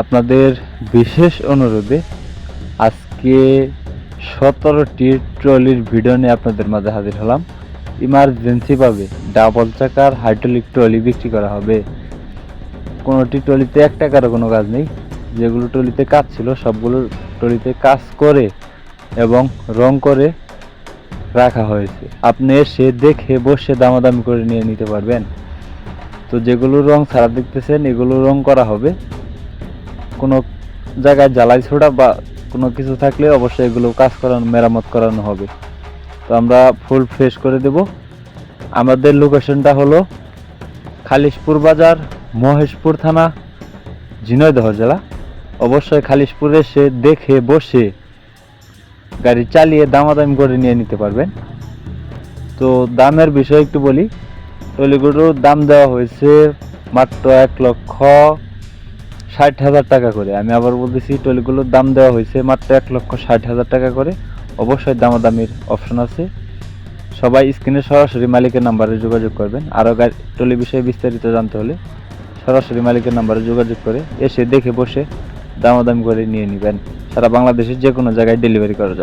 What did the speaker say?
আপনাদের বিশেষ অনুরোধে আজকে সতেরোটি ট্রলির ভিডিও নিয়ে আপনাদের মাঝে হাজির হলাম। ইমার্জেন্সিভাবে ডাবল চাকার হাইড্রোলিক ট্রলি বিক্রি করা হবে। কোনোটি ট্রলিতে এক টাকারও কোনো কাজ নেই। যেগুলো ট্রলিতে কাজ ছিল, সবগুলো ট্রলিতে কাজ করে এবং রং করে রাখা হয়েছে। আপনি এসে দেখে বসে দামাদামি করে নিয়ে নিতে পারবেন। তো যেগুলো রং ছাড়া দেখতেছেন, এগুলো রং করা হবে। কোনো জায়গায় জ্বালাই ছোড়া বা কোনো কিছু থাকলে অবশ্যই এগুলো কাজ করানো, মেরামত করানো হবে। তো আমরা ফুল ফ্রেশ করে দেব। আমাদের লোকেশনটা হলো খালিশপুর বাজার, মহেশপুর থানা, ঝিনাইদহ জেলা। অবশ্যই খালিশপুরে এসে দেখে বসে গাড়ি চালিয়ে দামাদামি করে নিয়ে নিতে পারবেন। তো দামের বিষয়ে একটু বলি টলিগুলোর দাম দেওয়া হয়েছে মাত্র এক লক্ষ ষাট হাজার টাকা করে। আমি আবার বলতেছি টয়লেটগুলোর দাম দেওয়া হয়েছে মাত্র এক লক্ষ ষাট হাজার টাকা করে। অবশ্যই দামাদামির অপশন আছে। সবাই স্ক্রিনে সরাসরি মালিকের নাম্বারে যোগাযোগ করবেন। আরও গাড়ি টলি বিষয়ে বিস্তারিত জানতে হলে সরাসরি মালিকের নাম্বারে যোগাযোগ করে এসে দেখে বসে দামাদামি করে নিয়ে নেবেন। সারা বাংলাদেশের যে কোনো জায়গায় ডেলিভারি করা যাবে।